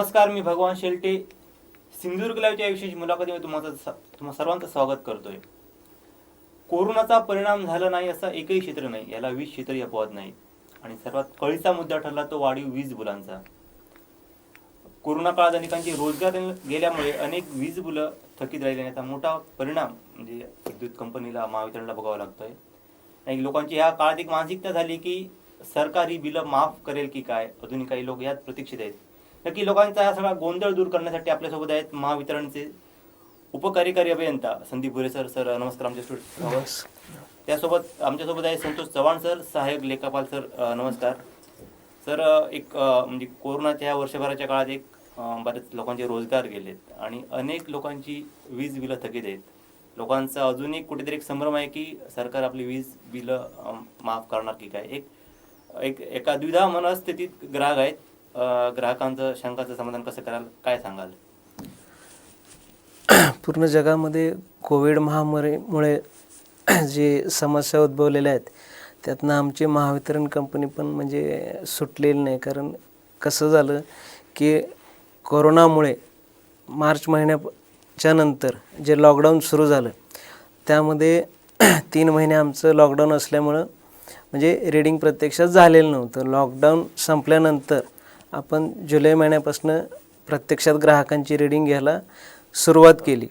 नमस्कार मी भगवान शेलटे. सिंधुदुर्ग लाईव्हच्या विशेष मुलाखतीमध्ये तुम्हाला तुम्हा सर्वांचं स्वागत करतोय. कोरोनाचा परिणाम झाला नाही असा एकही क्षेत्र नाही याला वीज क्षेत्रही अपवाद नाही आणि सर्वात कळीचा मुद्दा ठरला तो वाढीव वीज बुलांचा. कोरोना काळात अनेकांचे रोजगार गेल्यामुळे अनेक वीज बुलं थकीत राहिली याचा मोठा परिणाम म्हणजे विद्युत कंपनीला महावितरणला बघावा लागतोय. आणि लोकांची ह्या काळात एक मानसिकता झाली की सरकार ही बिलं माफ करेल की काय? अजूनही काही लोक यात प्रतीक्षित आहेत. नक्की लोकांचा हा सगळा गोंधळ दूर करण्यासाठी आपल्यासोबत आहेत महावितरणचे उपकार्यकारी अभियंता संदीप बुरे सर. सर नमस्कार आमच्या स्टुडिओ त्यासोबत आमच्यासोबत आहे संतोष चव्हाण सर सहाय्यक लेखापाल सर नमस्कार. सर एक म्हणजे कोरोनाच्या ह्या वर्षभराच्या काळात एक बरेच लोकांचे रोजगार गेलेत आणि अनेक लोकांची वीज बिलं थकीत आहेत. लोकांचा अजूनही कुठेतरी एक संभ्रम आहे की सरकार आपली वीज बिलं माफ करणार की काय? एक एक एका द्विधा मनस्थितीत ग्राहक आहेत. ग्राहकांचं शंकाचं समाधान कसं कराल? काय सांगाल? पूर्ण जगामध्ये कोविड महामारीमुळे जे समस्या उद्भवलेल्या आहेत त्यातनं आमची महावितरण कंपनी पण म्हणजे सुटलेली नाही. कारण कसं झालं की कोरोनामुळे मार्च महिन्याच्या नंतर जे लॉकडाऊन सुरू झालं त्यामध्ये तीन महिने आमचं लॉकडाऊन असल्यामुळं म्हणजे रीडिंग प्रत्यक्षात झालेलं नव्हतं. लॉकडाऊन संपल्यानंतर आपण जुलै महिन्यापासून प्रत्यक्षात ग्राहकांची रीडिंग घ्यायला सुरुवात केली.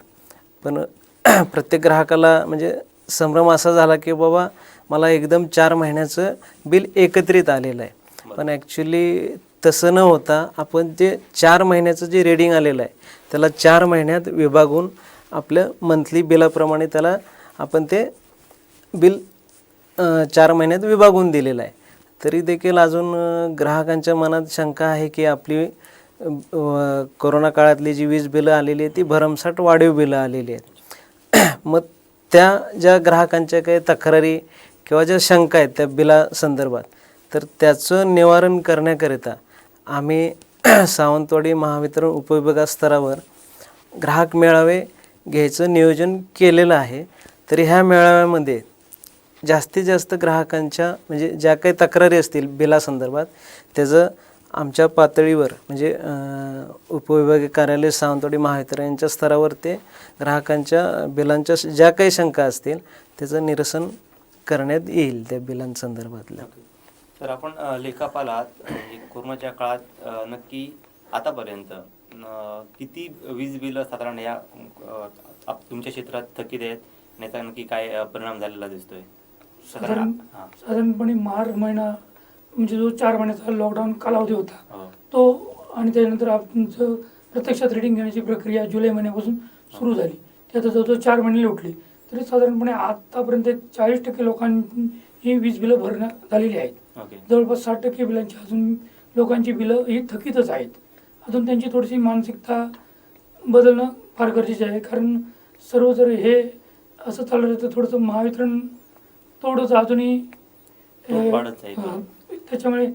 पण प्रत्येक ग्राहकाला म्हणजे संभ्रम असा झाला की बाबा मला एकदम चार महिन्याचं बिल एकत्रित आलेलं आहे. पण ॲक्च्युली तसं न होता आपण जे चार महिन्याचं जे रेडिंग आलेलं आहे त्याला चार महिन्यात विभागून आपलं मंथली बिलाप्रमाणे त्याला आपण ते बिल चार महिन्यात विभागून दिलेलं आहे. तरी देखील अजून ग्राहकांच्या मनात शंका आहे की आपली कोरोना काळातली जी वीज बिलं आलेली आहेत ती भरमसाठ वाढीव बिलं आलेली आहेत. मग त्या ज्या ग्राहकांच्या काही तक्रारी किंवा ज्या शंका आहेत त्या बिला संदर्भात तर त्याचं निवारण करण्याकरिता आम्ही सावंतवाडी महावितरण उपविभागा स्तरावर ग्राहक मेळावे घ्यायचं नियोजन केलेलं आहे. तरी ह्या मेळाव्यामध्ये जास्तीत जास्त ग्राहकांच्या म्हणजे ज्या काही तक्रारी असतील बिलासंदर्भात त्याचं आमच्या पातळीवर म्हणजे उपविभागीय कार्यालय सावंतवाडी महावितरण यांच्या स्तरावर ते ग्राहकांच्या बिलांच्या ज्या काही शंका असतील त्याचं निरसन करण्यात येईल त्या बिलांसंदर्भातल्या. तर आपण लेखापाल आहात म्हणजे कोरोनाच्या काळात नक्की आतापर्यंत किती वीज बिल साधारण या आप- तुमच्या क्षेत्रात थकीत आहेत नाही याचा नक्की काय परिणाम झालेला दिसतोय? साधारण साधारण हां. साधारणपणे मार्च महिना म्हणजे जो चार महिन्याचा लॉकडाऊन कालावधी होता हो. तो आणि त्यानंतर आमचं प्रत्यक्षात रिडिंग घेण्याची प्रक्रिया जुलै महिन्यापासून सुरू झाली. ती आता जवळजवळ चार महिने लोटली तरी साधारणपणे आतापर्यंत एक चाळीस टक्के लोकांनी ही वीज बिलं भरण्यात झालेली आहेत. ओके. जवळपास साठ टक्के बिलांची अजून लोकांची बिलं ही थकीतच आहेत. अजून त्यांची थोडीशी मानसिकता बदलणं फार गरजेचे आहे. कारण सर्व जर हे असं चाललं राहिलं तर थोडंसं महावितरण थोडंसं अजूनही वाढत त्याच्यामुळे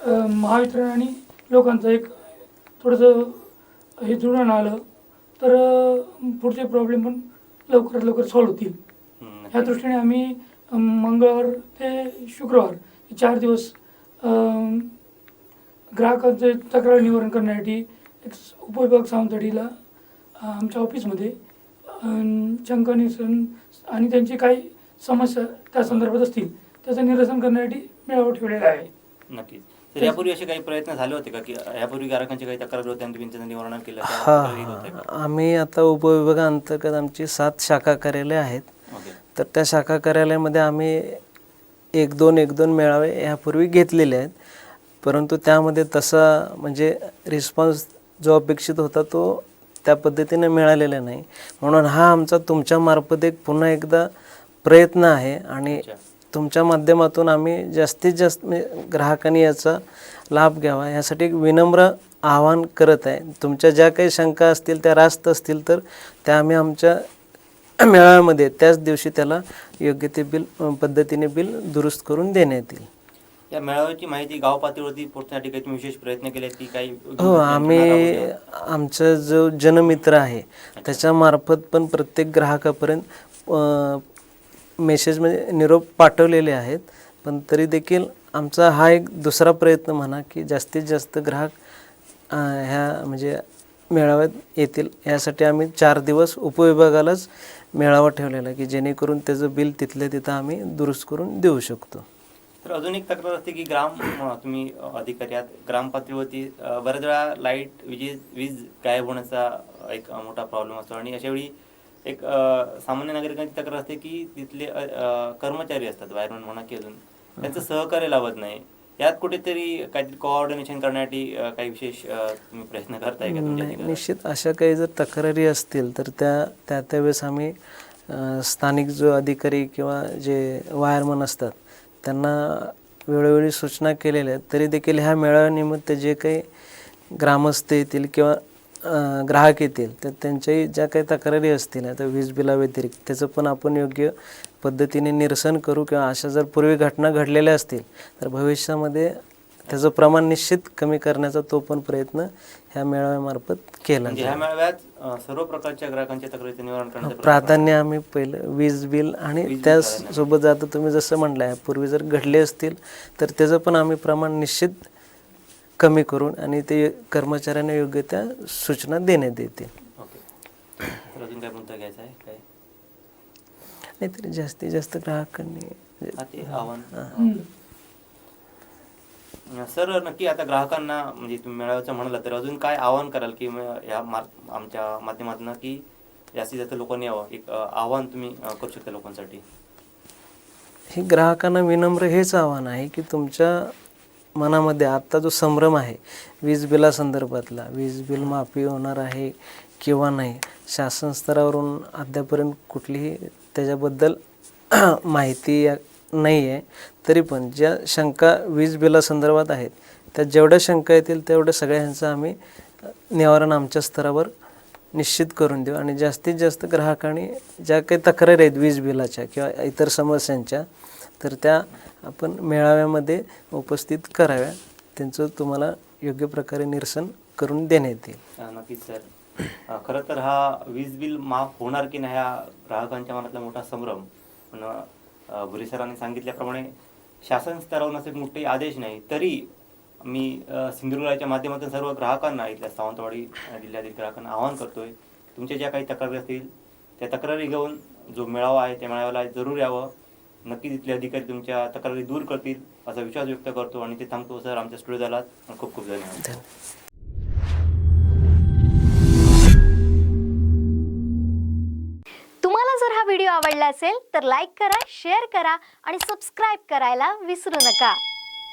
अं, महावितरण आणि लोकांचं एक थोडंसं हे जुळून आलं तर अं, पुढचे प्रॉब्लेम पण लवकरात लवकर सॉल्व्ह होतील हम्म, ह्या नक्की. दृष्टीने आम्ही अं, मंगळवार ते शुक्रवार हे चार दिवस अं, ग्राहकांचे तक्रार निवारण करण्यासाठी एक स- उपविभाग सावंतवाडीला अं, आमच्या ऑफिसमध्ये अं, शंका निरसन आणि त्यांची काही समस्या त्या संदर्भात असतील त्याचं निरसन करण्यासाठी मेळावा ठेवलेला आहे. नक्कीच. तर यापूर्वी असे काही प्रयत्न झाले होते का की यापूर्वी ग्राहकांची काही तक्रार होती आणि तुम्ही त्यांचं निवारण केलं हा? आम्ही आता उपविभागाअंतर्गत आमची सात शाखा कार्यालय आहेत. ओके. तर त्या शाखा कार्यालयामध्ये आम्ही एक दोन एक दोन मेळावे यापूर्वी घेतलेले आहेत. परंतु त्यामध्ये तसा म्हणजे रिस्पॉन्स जो अपेक्षित होता तो त्या पद्धतीने मिळालेला नाही. म्हणून हा आमचा तुमच्यामार्फत एक पुन्हा एकदा प्रयत्न आहे आणि. तुमच्या माध्यमातून आम्ही जास्तीत जास्त म्हणजे ग्राहकांनी याचा लाभ घ्यावा. यासाठी एक विनम्र आवाहन करत आहे. तुमच्या ज्या काही शंका असतील त्या रास्त असतील तर त्या आम्ही आमच्या मेळाव्यामध्ये त्याच दिवशी त्याला योग्य ते बिल पद्धतीने बिल दुरुस्त करून देण्यात येईल. या मेळाव्याची माहिती गाव पातळीवरती पोहोचण्यासाठी काही तुम्ही विशेष प्रयत्न केले की काही हो आम्ही आमचा जो जनमित्र आहे त्याच्यामार्फत पण प्रत्येक ग्राहकापर्यंत मेसेज म्हणजे निरोप पाठवलेले आहेत. पण तरी देखील आमचा हा एक दुसरा प्रयत्न म्हणा की जास्तीत जास्त ग्राहक ह्या म्हणजे मेळाव्यात येतील. यासाठी आम्ही चार दिवस उपविभागालाच मेळावा ठेवलेला आहे की जेणेकरून त्याचं बिल तिथल्या तिथं आम्ही दुरुस्त करून देऊ शकतो. तर अजून एक तक्रार असते की ग्राम तुम्ही अधिकारी आहात. ग्रामपातळीवरती बऱ्याच वेळा लाइट विजेस वीज गायब होण्याचा एक मोठा प्रॉब्लेम असतो. आणि अशा वेळी एक सामान्य नागरिकांची तक्रार असते की तिथले कर्मचारी असतात वायरमॅन म्हणा की अजून त्यांचं सहकार्य लावत नाही. यात कुठेतरी काहीतरी कोऑर्डिनेशन करण्यासाठी काही विशेष तुम्ही प्रयत्न करताय का तुमच्या? निश्चित अशा काही जर तक्रारी असतील तर त्या त्या त्यावेळेस आम्ही स्थानिक जो अधिकारी किंवा जे वायरमन असतात त्यांना वेळोवेळी सूचना केलेल्या आहेत. तरी देखील ह्या मेळाव्यानिमित्त जे काही ग्रामस्थ येतील किंवा ग्राहक येतील तर त्यांच्याही ज्या काही तक्रारी असतील आता वीज बिलाव्यतिरिक्त त्याचं पण आपण योग्य पद्धतीने निरसन करू किंवा अशा जर पूर्वी घटना घडलेल्या असतील तर भविष्यामध्ये त्याचं प्रमाण निश्चित कमी करण्याचा तो पण प्रयत्न ह्या मेळाव्यामार्फत केला म्हणजे ह्या मेळाव्यात सर्व प्रकारच्या ग्राहकांच्या तक्रारीचं निवारण करण्याचा प्राधान्य आम्ही पहिलं वीज बिल आणि त्यासोबत आता तुम्ही जसं म्हटलं पूर्वी जर घडले असतील तर त्याचं पण आम्ही प्रमाण निश्चित कमी करून आणि ते कर्मचाऱ्यांना योग्य त्या सूचना देण्यात येतील ओके. तर अजून काय मुद्दा घ्यायचा आहे? काय? नाहीतरी जास्तीत जास्त ग्राहकांनी हा ते आव्हान. सर नक्की आता ग्राहकांना म्हणजे तुम्ही मेळाव्याचं म्हणाला तर अजून काय आवाहन कराल की म- या मार आमच्या माध्यमातून की जास्तीत जास्त लोकांनी यावं? एक अ, आव्हान तुम्ही अ, करू शकता लोकांसाठी. हे ग्राहकांना विनम्र हेच आव्हान आहे की तुमच्या मनामध्ये आत्ता जो संभ्रम आहे वीज बिलासंदर्भातला वीज बिल माफी होणार आहे किंवा नाही शासन स्तरावरून अद्यापर्यंत कुठलीही त्याच्याबद्दल माहिती नाही आहे तरी पण ज्या शंका वीज बिलासंदर्भात आहेत त्या जेवढ्या शंका येतील तेवढ्या सगळ्यांचं आम्ही निवारण आमच्या स्तरावर निश्चित करून देऊ. आणि जास्तीत जास्त ग्राहकांनी ज्या काही तक्रारी आहेत वीज बिलाच्या किंवा इतर समस्यांच्या तर त्या आपण मेळाव्यामध्ये उपस्थित कराव्या. त्यांचं तुम्हाला योग्य प्रकारे निरसन करून देण्यात येईल. नक्कीच सर. खरं तर हा वीज बिल माफ होणार की नाही हा ग्राहकांच्या मनातला मोठा संभ्रम. पण भुरे सरांनी सांगितल्याप्रमाणे शासन स्तरावरून असे मोठे आदेश नाही तरी मी सिंधुदुर्गाच्या माध्यमातून सर्व ग्राहकांना इथल्या सावंतवाडी जिल्ह्यातील ग्राहकांना आवाहन करतोय तुमच्या ज्या काही तक्रारी असतील त्या तक्रारी घेऊन जो मेळावा आहे त्या मेळाव्याला जरूर यावं. नक्की तिथले अधिकारी तुमच्या तक्रारी दूर करतील असा विश्वास व्यक्त करतो आणि ते थांबतो सर आमच्या स्टुडिओ झालात खूप खूप धन्यवाद. धन्यवाद. तुम्हाला जर हा व्हिडिओ आवडला असेल तर लाईक करा शेअर करा आणि सबस्क्राईब करायला विसरू नका.